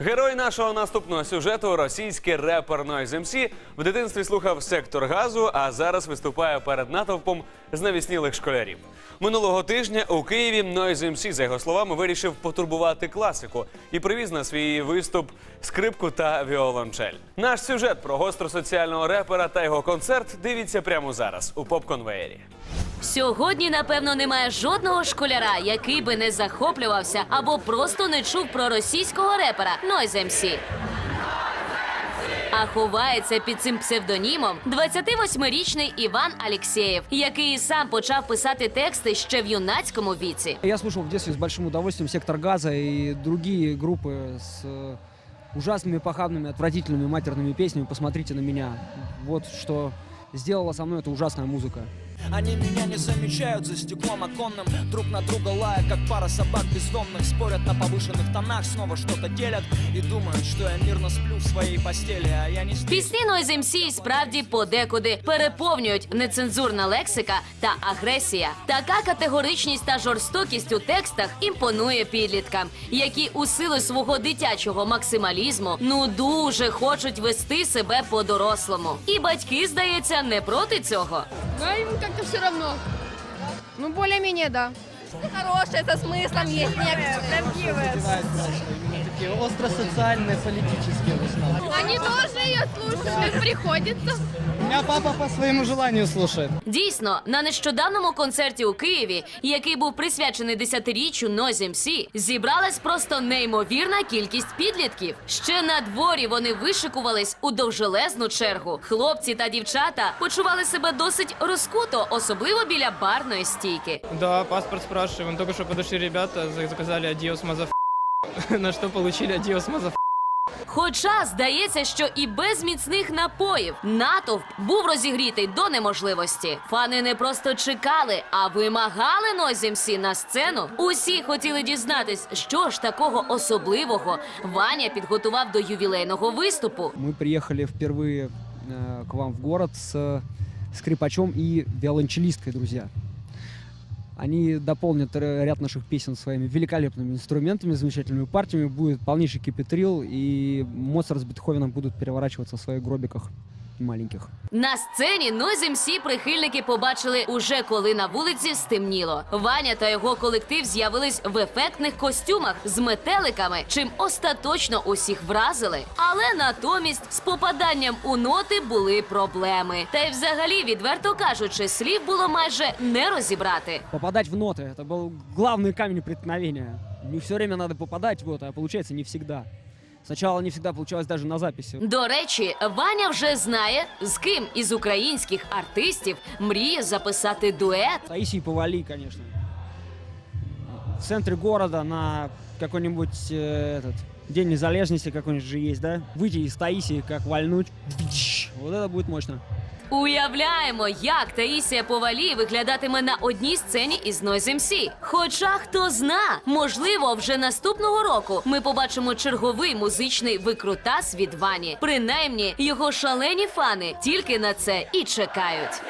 Герой нашого наступного сюжету російський репер Noise MC в дитинстві слухав сектор газу, а зараз виступає перед натовпом знавіснілих школярів. Минулого тижня у Києві Noise MC, за його словами, вирішив потурбувати класику і привіз на свій виступ скрипку та віолончель. Наш сюжет про гостросоціального репера та його концерт дивіться прямо зараз у поп-конвеєрі. Сьогодні, напевно, немає жодного школяра, який би не захоплювався або просто не чув про російського репера Noise MC. А ховається під цим псевдонімом 28-річний Іван Алєксєєв, який і сам почав писати тексти ще в юнацькому віці. Я слушал в детстве с большим удовольствием «Сектор газа» и другие группы с э, ужасными, похабными, отвратительными матерными песнями «Посмотрите на меня». Вот что сделала со мной эта ужасная музыка. Они меня не замечают за стеклом оконным Друг на друга лая, как пара собак бездомных Спорят на повышенных тонах, снова что-то делят И думают, что я мирно сплю в своей постели А я не сплю Пісні Noise MC і справді подекуди переповнюють нецензурна лексика та агресія. Така категоричність та жорстокість у текстах імпонує підліткам, які у силу свого дитячого максималізму ну дуже хочуть вести себе по-дорослому. І батьки, здається, не проти цього. Да, ему как-то все равно. Ну, более-менее, да. Хорошее, со смыслом есть некоторые. Правдивые. такие остросоциальные, политические в основном. Они тоже ее слушают, им приходится. У меня папа по своему желанию слушает. Дійсно, на нещодавному концерті у Києві, який був присвячений десятиріччю Noise MC, зібралась просто неймовірна кількість підлітків. Ще на дворі вони вишикувались у довжелезну чергу. Хлопці та дівчата почували себе досить розкуто, особливо біля барної стійки. Да, паспорт спрашиваем. Только что подошли ребята, заказали адиос мазаф... На что получили адиос мазаф... Хоча здається, що і без міцних напоїв натовп був розігрітий до неможливості. Фани не просто чекали, а вимагали Noise MC на сцену. Усі хотіли дізнатись, що ж такого особливого Ваня підготував до ювілейного виступу. Мы приехали впервые э, к вам в город с э, скрипачом и виолончелисткой, друзья. Они дополнят ряд наших песен своими великолепными инструментами, замечательными партиями. Будет полнейший кипетрил, и Моцарт с Бетховеном будут переворачиваться в своих гробиках маленьких. На сцені Noise MC прихильники побачили уже коли на вулиці стемніло. Ваня та його колектив з'явились в ефектних костюмах з метеликами, чим остаточно усіх вразили. Але натомість з попаданням у ноти були проблеми. Та й взагалі, відверто кажучи, слів було майже не розібрати. Попадать в ноты – это был главный камень преткновения. Не все время надо попадать, вот, а получается не всегда. Сначала не всегда получалось даже на записи. До речі, Ваня вже знає, з ким із українських артистів мріє записати дует. Таисии Повали, конечно. В центре города на какой-нибудь э, этот День незалежности какой-нибудь же есть, да? Выйти из Таисии, как вальнуть. Вот это будет мощно. Уявляємо, як Таїсія Повалій виглядатиме на одній сцені із Noise MC. Хоча хто зна, можливо, вже наступного року ми побачимо черговий музичний викрутас від Вані. Принаймні, його шалені фани тільки на це і чекають.